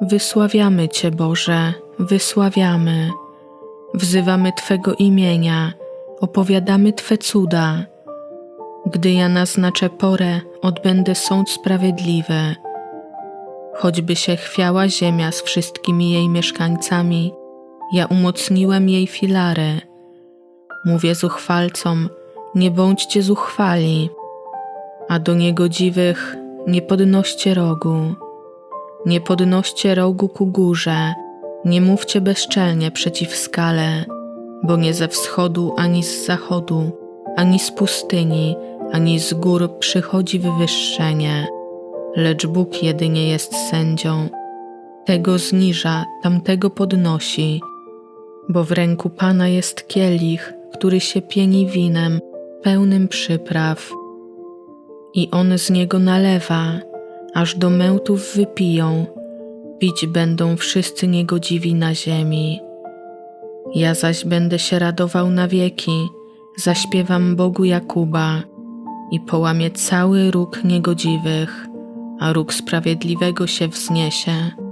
Wysławiamy Cię, Boże, wysławiamy. Wzywamy Twego imienia, opowiadamy Twe cuda. Gdy ja naznaczę porę, odbędę sąd sprawiedliwy. Choćby się chwiała ziemia z wszystkimi jej mieszkańcami, ja umocniłem jej filary. Mówię zuchwalcom, nie bądźcie zuchwali, a do niegodziwych nie podnoście rogu. Nie podnoście rogu ku górze, nie mówcie bezczelnie przeciw skale, bo nie ze wschodu ani z zachodu, ani z pustyni, ani z gór przychodzi wywyższenie, lecz Bóg jedynie jest sędzią. Tego zniża, tamtego podnosi, bo w ręku Pana jest kielich, który się pieni winem, pełnym przypraw. I on z niego nalewa, aż do mętów wypiją, pić będą wszyscy niegodziwi na ziemi. Ja zaś będę się radował na wieki, zaśpiewam Bogu Jakuba i połamię cały róg niegodziwych, a róg sprawiedliwego się wzniesie.